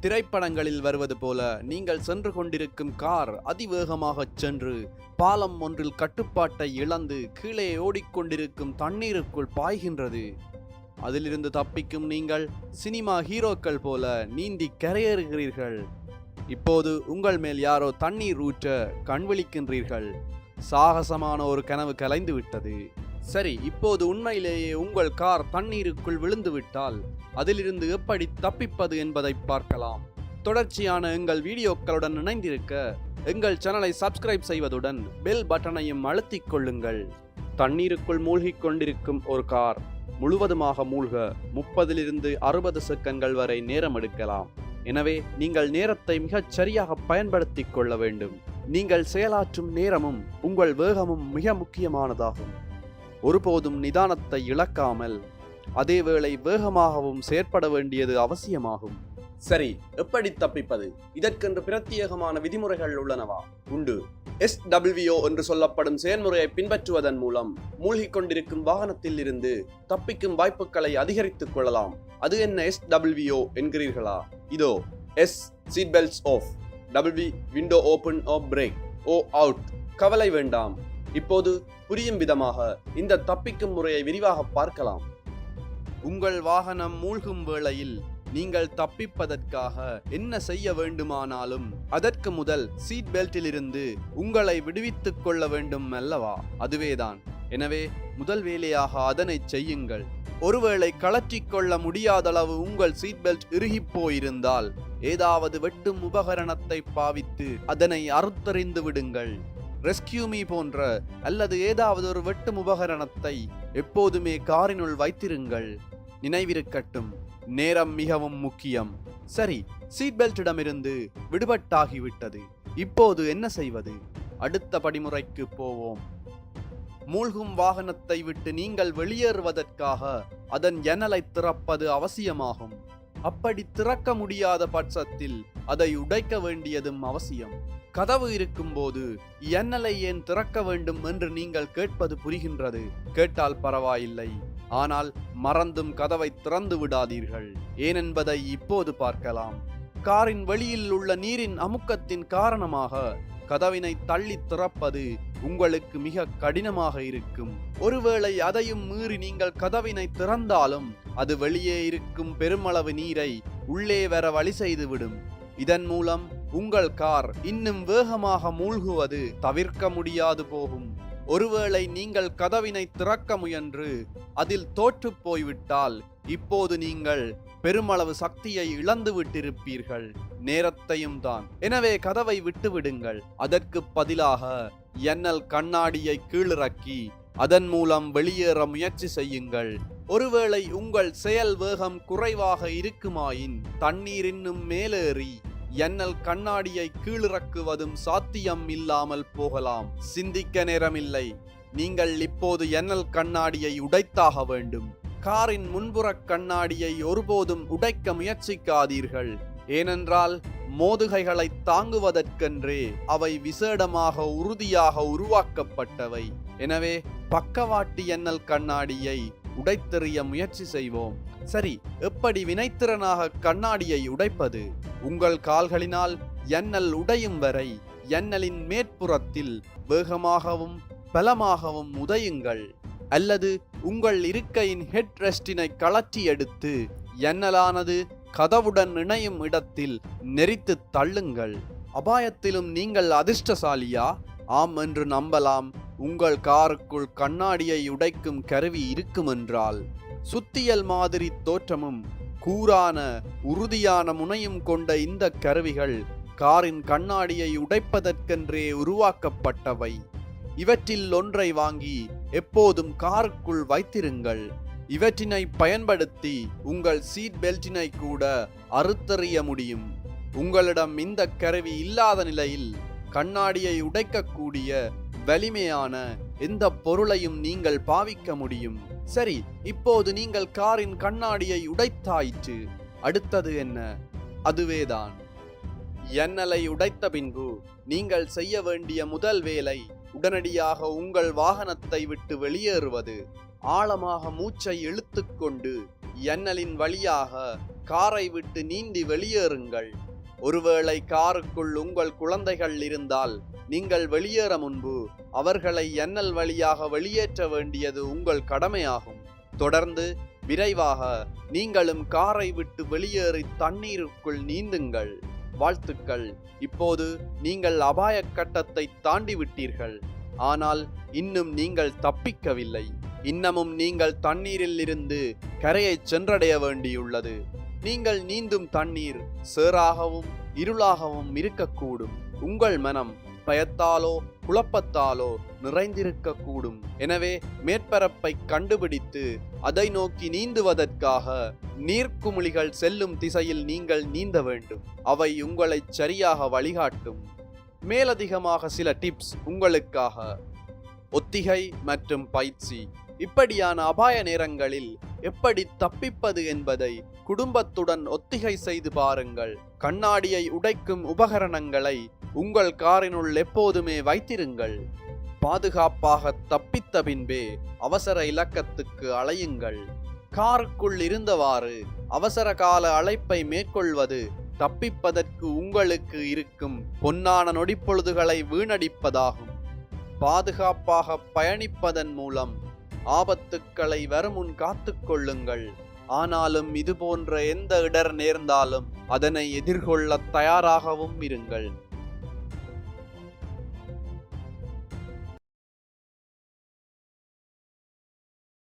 திரைப்படங்களில் வருவது போல நீங்கள் சென்று கொண்டிருக்கும் கார் அதிவேகமாகச் சென்று பாலம் ஒன்றில் கட்டுப்பாட்டை இழந்து கீழே ஓடிக்கொண்டிருக்கும் தண்ணீருக்குள் பாய்கின்றது. அதிலிருந்து தப்பிக்கும் நீங்கள் சினிமா ஹீரோக்கள் போல நீந்தி கரையேறுகிறீர்கள். இப்போது உங்கள் மேல் யாரோ தண்ணீர் ஊற்ற கண்விழிக்கின்றீர்கள் சாகசமான ஒரு கனவு கலைந்து விட்டது சரி இப்போது உண்மையிலேயே உங்கள் கார் தண்ணீருக்குள் விழுந்துவிட்டால் அதிலிருந்து எப்படி தப்பிப்பது என்பதை பார்க்கலாம். தொடர்ச்சியான எங்கள் வீடியோக்களுடன் இணைந்திருக்க எங்கள் சேனலை சப்ஸ்கிரைப் செய்வதுடன் பெல் பட்டனையும் அழுத்திக் கொள்ளுங்கள். தண்ணீருக்குள் மூழ்கிக் கொண்டிருக்கும் ஒரு கார் முழுவதுமாக மூழ்க முப்பதிலிருந்து அறுபது செகண்ட்கள் வரை நேரம் எடுக்கலாம். எனவே நீங்கள் நேரத்தை மிகச் சரியாக பயன்படுத்திக் கொள்ள வேண்டும். நீங்கள் செயலாற்றும் நேரமும் உங்கள் வேகமும் மிக முக்கியமானதாகும். ஒருபோதும் நிதானத்தை இழக்காமல் அதேவேளை வேகமாகவும் செயற்பட வேண்டியது அவசியமாகும். சரி எப்படி தப்பிப்பது? இதற்கென்று பிரத்யேகமான விதிமுறைகள் உள்ளனவா? உண்டு. எஸ்டபிள்யூஓ என்று சொல்லப்படும் செயல்முறையை பின்பற்றுவதன் மூலம் மூழ்கிக் கொண்டிருக்கும் வாகனத்தில் இருந்து தப்பிக்கும் வாய்ப்புகளை அதிகரித்துக் கொள்ளலாம். அது என்ன எஸ்டபிள்யூஓ என்கிறீர்களா? இதோ S seat belts off W window open off brake O out கவலை வேண்டாம். இப்போது புரியும் விதமாக இந்த தப்பிக்கும் முறையை விரிவாக பார்க்கலாம். உங்கள் வாகனம் மூழ்கும் வேளையில் நீங்கள் தப்பிப்பதற்காக என்ன செய்ய வேண்டுமானாலும் அதற்கு முதல் சீட் பெல்ட்டிலிருந்து உங்களை விடுவித்துக் கொள்ள வேண்டும் அல்லவா? அதுவேதான். எனவே முதல் வேலையாக அதனை செய்யுங்கள். ஒருவேளை கழற்றிக்கொள்ள முடியாதளவு உங்கள் சீட் பெல்ட் இறுகிப் போயிருந்தால் ஏதாவது வெட்டும் உபகரணத்தை பாவித்து அதனை அறுத்தறிந்து விடுங்கள். ரெஸ்கியூமி போன்ற அல்லது ஏதாவது ஒரு வெட்டும் உபகரணத்தை எப்போதுமே காரினுள் வைத்திருங்கள். நினைவிருக்கட்டும் நேரம் மிகவும் முக்கியம். சரி சீட் பெல்ட்டிடமிருந்து விடுபட்டாகிவிட்டது. இப்போது என்ன செய்வது? அடுத்த படிமுறைக்கு போவோம். மூழ்கும் வாகனத்தை விட்டு நீங்கள் வெளியேறுவதற்காக அதன் ஜன்னலை திறப்பது அவசியமாகும். அப்படி திறக்க முடியாத பட்சத்தில் அதை உடைக்க வேண்டியதும் அவசியம். கதவு இருக்கும்போது என்னலை ஏன் திறக்க வேண்டும் என்று நீங்கள் கேட்பது புரிகின்றது. கேட்டால் பரவாயில்லை. ஆனால் மறந்தும் கதவை திறந்து விடாதீர்கள். ஏனென்பதை இப்போது பார்க்கலாம். காரின் வெளியில் உள்ள நீரின் அமுக்கத்தின் காரணமாக கதவினை தள்ளி திறப்பது உங்களுக்கு மிக கடினமாக இருக்கும். ஒருவேளை அதையும் மீறி நீங்கள் கதவினை திறந்தாலும் அது வெளியே இருக்கும் பெருமளவு நீரை உள்ளே வர வழி செய்துவிடும். இதன் மூலம் உங்கள் கார் இன்னும் வேகமாக மூழ்குவது தவிர்க்க முடியாது போகும். ஒருவேளை நீங்கள் கதவினை திறக்க முயன்று அதில் தோற்றுப் போய்விட்டால் இப்போது நீங்கள் பெருமளவு சக்தியை இழந்து விட்டிருப்பீர்கள். நேரத்தையும் தான். எனவே கதவை விட்டுவிடுங்கள். அதற்கு பதிலாக எண்ணல் கண்ணாடியை கீழிறக்கி அதன் மூலம் வெளியேற முயற்சி செய்யுங்கள். ஒருவேளை உங்கள் செயல் வேகம் குறைவாக இருக்குமாயின் தண்ணீர் இன்னும் மேலேறி எண்ணல் கண்ணாடியை கீழிறக்குவதும் சாத்தியம் இல்லாமல் போகலாம். சிந்திக்க நேரமில்லை. நீங்கள் இப்போது எண்ணல் கண்ணாடியை உடைத்தாக வேண்டும். காரின் முன்புறக் கண்ணாடியை ஒருபோதும் உடைக்க முயற்சிக்காதீர்கள். ஏனென்றால் மோதுகைகளை தாங்குவதற்கென்றே அவை விசேடமாக உறுதியாக உருவாக்கப்பட்டவை. எனவே பக்கவாட்டு எண்ணல் கண்ணாடியை உடைத்தெறிய முயற்சி செய்வோம். சரி எப்படி வினைத்திறனாக கண்ணாடியை உடைப்பது? உங்கள் கால்களினால் எண்ணல் உடையும் வரை எண்ணலின் மேற்புறத்தில் வேகமாகவும் பலமாகவும் உதையுங்கள். அல்லது உங்கள் இருக்கையின் ஹெட் ரெஸ்டினை கழற்றி எடுத்து எண்ணலானது கதவுடன் இணையும் இடத்தில் நெரித்து தள்ளுங்கள். அபாயத்திலும் நீங்கள் அதிர்ஷ்டசாலியா? ஆம் என்று நம்பலாம். உங்கள் காருக்குள் கண்ணாடியை உடைக்கும் கருவி இருக்குமென்றால். சுத்தியல் மாதிரி தோற்றமும் கூரான உறுதியான முனையும் கொண்ட இந்த கருவிகள் காரின் கண்ணாடியை உடைப்பதற்கென்றே உருவாக்கப்பட்டவை. இவற்றில் ஒன்றை வாங்கி எப்போதும் காருக்குள் வைத்திருங்கள். இவற்றினை பயன்படுத்தி உங்கள் சீட் பெல்ட்டினை கூட அறுத்தறிய முடியும். உங்களிடம் இந்த கருவி இல்லாத நிலையில் கண்ணாடியை உடைக்கக்கூடிய வலிமையான எந்த பொருளையும் நீங்கள் பாவிக்க முடியும். சரி இப்போது நீங்கள் காரின் கண்ணாடியை உடைத்தாயிற்று. அடுத்தது என்ன? அதுவேதான். எண்ணலை உடைத்த பின்பு நீங்கள் செய்ய வேண்டிய முதல் வேலை உடனடியாக உங்கள் வாகனத்தை விட்டு வெளியேறுவது. ஆழமாக மூச்சை இழுத்துக்கொண்டு எண்ணலின் வழியாக காரை விட்டு நீந்தி வெளியேறுங்கள். ஒருவேளை காருக்குள் உங்கள் குழந்தைகள் இருந்தால் நீங்கள் வெளியேற முன்பு அவர்களை எண்ணல் வழியாக வெளியேற்ற வேண்டியது உங்கள் கடமையாகும். தொடர்ந்து விரைவாக நீங்களும் காரை விட்டு வெளியேறி தண்ணீருக்குள் நீந்துங்கள். வாழ்த்துக்கள். இப்போது நீங்கள் அபாயக் கட்டத்தை தாண்டி விட்டீர்கள் ஆனால் இன்னும் நீங்கள் தப்பிக்கவில்லை. இன்னமும் நீங்கள் தண்ணீரில் இருந்து கரையை சென்றடைய வேண்டியுள்ளது. நீங்கள் நீந்தும் தண்ணீர் சேறாகவும் இருளாகவும் இருக்கக்கூடும். உங்கள் மனம் பயத்தாலோ குழப்பத்தாலோ நிறைந்திருக்கக்கூடும். எனவே மேற்பரப்பை கண்டுபிடித்து அதை நோக்கி நீந்துவதற்காக நீர்க்குமிழிகள் செல்லும் திசையில் நீங்கள் நீந்த வேண்டும். அவை உங்களை சரியாக வழிகாட்டும். மேலதிகமாக சில டிப்ஸ் உங்களுக்காக. ஒத்திகை மற்றும் பயிற்சி. இப்படியான அபாய நேரங்களில் எப்படி தப்பிப்பது என்பதை குடும்பத்துடன் ஒத்திகை செய்து பாருங்கள். கண்ணாடியை உடைக்கும் உபகரணங்களை உங்கள் காரினுள் எப்போதுமே வைத்திருங்கள். பாதுகாப்பாக தப்பித்த பின்பே அவசர இலக்கத்துக்கு அலையுங்கள். காருக்குள் இருந்தவாறு அவசர கால அழைப்பை மேற்கொள்வது தப்பிப்பதற்கு உங்களுக்கு இருக்கும் பொன்னான நொடிப்பொழுதுகளை வீணடிப்பதாகும். பாதுகாப்பாக பயணிப்பதன் மூலம் ஆபத்துக்களை வருமுன் காத்துக்கொள்ளுங்கள் ஆனாலும் இது போன்ற எந்த இடர் நேர்ந்தாலும் அதனை எதிர்கொள்ள தயாராகவும் இருங்கள்.